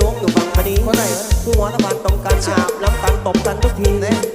ล้วงอยู่บางพอดีหัวละบาดต้องการอาบล้ำกันตบกันทุกทีแน่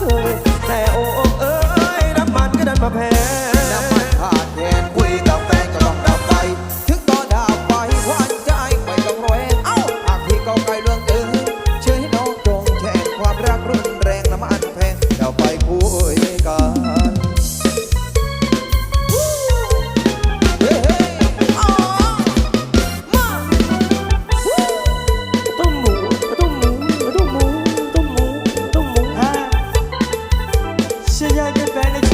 passou. She got the furniture.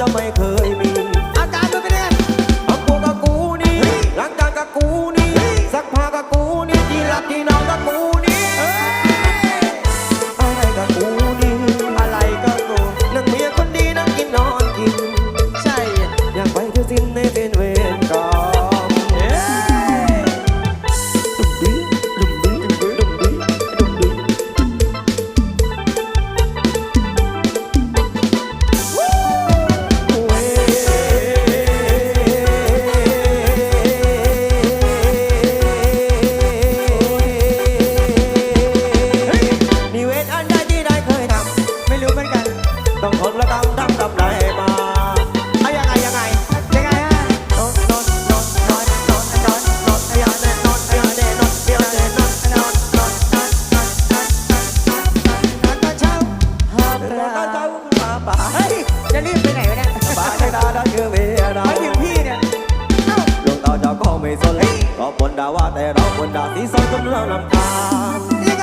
จะไม่เคยมี อาจารย์ดูเป็นไงทำกูกับกูนี่ร่างกายกับกูนี่สักผ้ากับกูนี่ที่รักที่นอนกับกู วันดาวสีสอนคนเราลำพาน